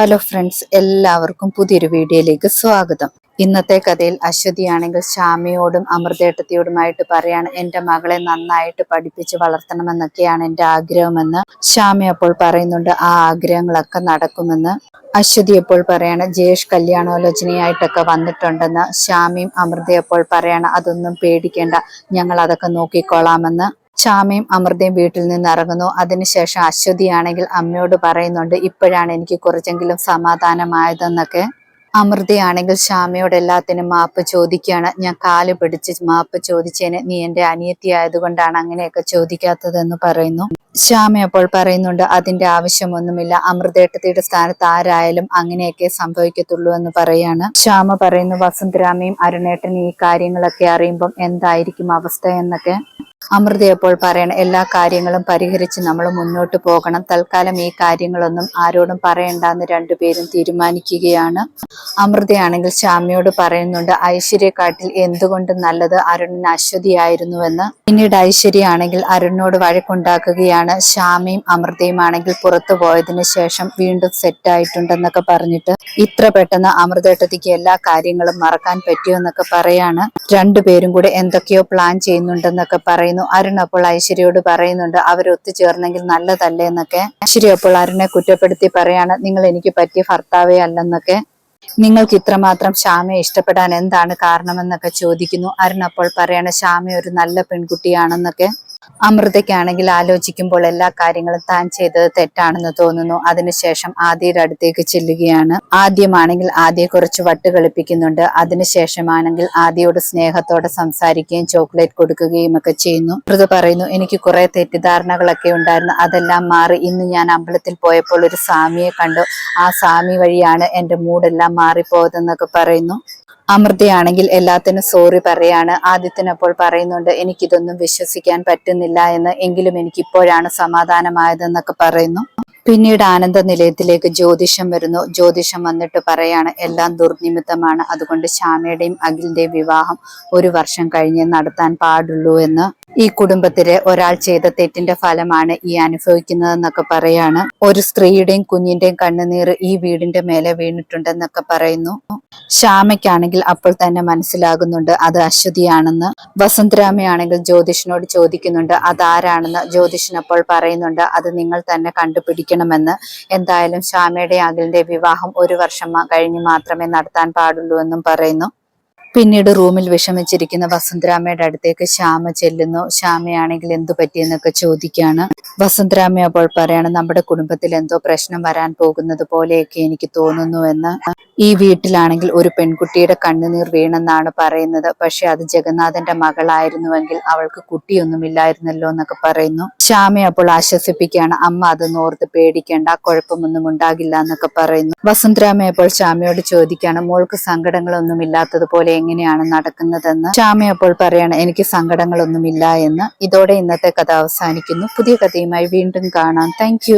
Hello friends എല്ലാവർക്കും പുതിയൊരു വീഡിയോയിലേക്ക് സ്വാഗതം. ഇന്നത്തെ കഥയിൽ അശ്വതിയാണെങ്കിൽ ശ്യാമയോടും അമൃതേട്ടത്തിയോടുമായിട്ട് പറയാണ് എന്റെ മകളെ നന്നായിട്ട് പഠിപ്പിച്ച് വളർത്തണമെന്നൊക്കെയാണ് എന്റെ ആഗ്രഹമെന്ന്. ശ്യാമി അപ്പോൾ പറയുന്നുണ്ട് ആ ആഗ്രഹങ്ങളൊക്കെ നടക്കുമെന്ന്. അശ്വതി അപ്പോൾ പറയാണ് ജയേഷ് കല്യാണോലോചനയായിട്ടൊക്കെ വന്നിട്ടുണ്ടെന്ന്. ശ്യാമിയും അമൃതയെപ്പോൾ പറയാണ് അതൊന്നും പേടിക്കേണ്ട ഞങ്ങൾ അതൊക്കെ നോക്കിക്കോളാമെന്ന് ശ്യാമയും അമൃതയും വീട്ടിൽ നിന്ന് ഇറങ്ങുന്നു. അതിനുശേഷം അശ്വതിയാണെങ്കിൽ അമ്മയോട് പറയുന്നുണ്ട് ഇപ്പോഴാണ് എനിക്ക് കുറച്ചെങ്കിലും സമാധാനമായതെന്നൊക്കെ. അമൃതയാണെങ്കിൽ ശ്യാമയോട് എല്ലാത്തിനും മാപ്പ് ചോദിക്കുകയാണ്. ഞാൻ കാൽ പിടിച്ച് മാപ്പ് ചോദിച്ചതിന് നീ എന്റെ അനിയത്തി ആയതുകൊണ്ടാണ് അങ്ങനെയൊക്കെ ചോദിക്കാത്തതെന്ന് പറയുന്നു. ശ്യാമ അപ്പോൾ പറയുന്നുണ്ട് അതിന്റെ ആവശ്യമൊന്നുമില്ല. അമൃതേട്ടത്തിയുടെ സ്ഥാനത്ത് ആരായാലും അങ്ങനെയൊക്കെ സംഭവിക്കത്തുള്ളൂ എന്ന് പറയാണ്. ശ്യാമ പറയുന്നു വസുന്ധരാമയും അരുണേട്ടനും ഈ കാര്യങ്ങളൊക്കെ അറിയുമ്പം എന്തായിരിക്കും അവസ്ഥ എന്നൊക്കെ? അമൃത പറയണ പറയണം എല്ലാ കാര്യങ്ങളും പരിഹരിച്ച് നമ്മൾ മുന്നോട്ട് പോകണം. തൽക്കാലം ഈ കാര്യങ്ങളൊന്നും ആരോടും പറയണ്ടെന്ന് രണ്ടുപേരും തീരുമാനിക്കുകയാണ്. അമൃതയാണെങ്കിൽ ശ്യാമയോട് പറയുന്നുണ്ട് ഐശ്വര്യക്കാട്ടിൽ എന്തുകൊണ്ട് നല്ലത് അരുണിന് അശ്വതിയായിരുന്നുവെന്ന്? പിന്നീട് ഐശ്വര്യയാണെങ്കിൽ അരുണിനോട് വഴക്കുണ്ടാക്കുകയാണ് ശ്യാമയും അമൃതയും ആണെങ്കിൽ പുറത്തു പോയതിനു ശേഷം വീണ്ടും സെറ്റായിട്ടുണ്ടെന്നൊക്കെ പറഞ്ഞിട്ട് ഇത്ര പെട്ടെന്ന് അമൃതേട്ടത്തിക്ക് എല്ലാ കാര്യങ്ങളും മറക്കാൻ പറ്റിയെന്നൊക്കെ പറയാണ്. രണ്ടുപേരും കൂടെ എന്തൊക്കെയോ പ്ലാൻ ചെയ്യുന്നുണ്ടെന്നൊക്കെ പറയുന്നു. അരുൺ അപ്പോൾ ഐശ്വര്യയോട് പറയുന്നുണ്ട് അവരൊത്തുചേർന്നെങ്കിൽ നല്ലതല്ലേ എന്നൊക്കെ. ഐശ്വര്യ അപ്പോൾ അരുണെ കുറ്റപ്പെടുത്തി പറയാണ് നിങ്ങൾ എനിക്ക് പറ്റിയ ഭർത്താവേ അല്ലെന്നൊക്കെ. നിങ്ങൾക്ക് ഇത്രമാത്രം ശ്യാമയെ ഇഷ്ടപ്പെടാൻ എന്താണ് കാരണമെന്നൊക്കെ ചോദിക്കുന്നു. അരുൺ അപ്പോൾ പറയാണ് ശ്യാമ ഒരു നല്ല പെൺകുട്ടിയാണെന്നൊക്കെ. അമൃതയ്ക്കാണെങ്കിൽ ആലോചിക്കുമ്പോൾ എല്ലാ കാര്യങ്ങളും താൻ ചെയ്തത് തെറ്റാണെന്ന് തോന്നുന്നു. അതിനുശേഷം ആദ്യയുടെ അടുത്തേക്ക് ചെല്ലുകയാണ്. ആദ്യമാണെങ്കിൽ ആദ്യ കുറച്ച് വട്ട് കളിപ്പിക്കുന്നുണ്ട്. അതിനുശേഷമാണെങ്കിൽ ആദ്യയോട് സ്നേഹത്തോടെ സംസാരിക്കുകയും ചോക്ലേറ്റ് കൊടുക്കുകയും ഒക്കെ ചെയ്യുന്നു. അമൃത പറയുന്നു എനിക്ക് കുറെ തെറ്റിദ്ധാരണകളൊക്കെ ഉണ്ടായിരുന്നു. അതെല്ലാം മാറി. ഇന്ന് ഞാൻ അമ്പലത്തിൽ പോയപ്പോൾ ഒരു സ്വാമിയെ കണ്ടു. ആ സ്വാമി വഴിയാണ് എന്റെ മൂടെല്ലാം മാറിപ്പോയതെന്നൊക്കെ പറയുന്നു. അമൃതയാണെങ്കിൽ എല്ലാത്തിനും സോറി പറയാണ്. ആദിത്യനപ്പോൾ പറയുന്നുണ്ട് എനിക്കിതൊന്നും വിശ്വസിക്കാൻ പറ്റുന്നില്ല എന്ന്. എങ്കിലും എനിക്കിപ്പോഴാണ് സമാധാനമായതെന്നൊക്കെ പറയുന്നു. പിന്നീട് ആനന്ദ നിലയത്തിലേക്ക് ജ്യോതിഷം വരുന്നു. ജ്യോതിഷം വന്നിട്ട് പറയാണ് എല്ലാം ദുർനിമിത്തമാണ്. അതുകൊണ്ട് ശ്യാമയുടെയും അഖിലിന്റെയും വിവാഹം ഒരു വർഷം കഴിഞ്ഞ് നടത്താൻ പാടുള്ളൂ എന്ന്. ഈ കുടുംബത്തിലെ ഒരാൾ ചെയ്ത തെറ്റിന്റെ ഫലമാണ് ഈ അനുഭവിക്കുന്നതെന്നൊക്കെ പറയാണ്. ഒരു സ്ത്രീയുടെയും കുഞ്ഞിന്റെയും കണ്ണുനീർ ഈ വീടിന്റെ മേലെ വീണിട്ടുണ്ടെന്നൊക്കെ പറയുന്നു. ശ്യാമയ്ക്കാണെങ്കിൽ അപ്പോൾ തന്നെ മനസ്സിലാകുന്നുണ്ട് അത് അശ്വതിയാണെന്ന്. വസന്തരാമയാണെങ്കിൽ ജ്യോതിഷനോട് ചോദിക്കുന്നുണ്ട് അതാരാണെന്ന്? ജ്യോതിഷൻ അപ്പോൾ പറയുന്നുണ്ട് അത് നിങ്ങൾ തന്നെ കണ്ടുപിടിക്കണമെന്ന്. എന്തായാലും ശ്യാമയുടെ അഖിലിന്റെ വിവാഹം ഒരു വർഷം കഴിഞ്ഞ് മാത്രമേ നടത്താൻ പാടുള്ളൂ എന്നും പറയുന്നു. പിന്നീട് റൂമിൽ വിഷമിച്ചിരിക്കുന്ന വസന്തരാമയുടെ അടുത്തേക്ക് ശ്യാമ ചെല്ലുന്നു. ശ്യാമയാണെങ്കിൽ എന്തു പറ്റിയെന്നൊക്കെ ചോദിക്കാണ് വസന്തരാമ അപ്പോൾ പറയാണ് നമ്മുടെ കുടുംബത്തിൽ എന്തോ പ്രശ്നം വരാൻ പോകുന്നത് പോലെയൊക്കെ എനിക്ക് തോന്നുന്നുവെന്ന് ഈ വീട്ടിലാണെങ്കിൽ ഒരു പെൺകുട്ടിയുടെ കണ്ണുനീർ വീണെന്നാണ് പറയുന്നത്. പക്ഷെ അത് ജഗന്നാഥന്റെ മകളായിരുന്നുവെങ്കിൽ അവൾക്ക് കുട്ടിയൊന്നുമില്ലായിരുന്നല്ലോ എന്നൊക്കെ പറയുന്നു. ശ്യാമയെ അപ്പോൾ ആശ്വസിപ്പിക്കുകയാണ് അമ്മ അത് നോർത്ത് പേടിക്കേണ്ട കുഴപ്പമൊന്നും ഉണ്ടാകില്ല എന്നൊക്കെ പറയുന്നു. വസന്തരാമയപ്പോൾ ശ്യാമയോട് ചോദിക്കുകയാണ് മോൾക്ക് സങ്കടങ്ങളൊന്നും ഇല്ലാത്തതുപോലെ എങ്ങനെയാണ് നടക്കുന്നതെന്ന് ശ്യാമ അപ്പോൾ പറയാണ് എനിക്ക് സങ്കടങ്ങളൊന്നുമില്ല എന്ന്. ഇതോടെ ഇന്നത്തെ കഥ അവസാനിക്കുന്നു. പുതിയ കഥയുമായി വീണ്ടും കാണാം. താങ്ക്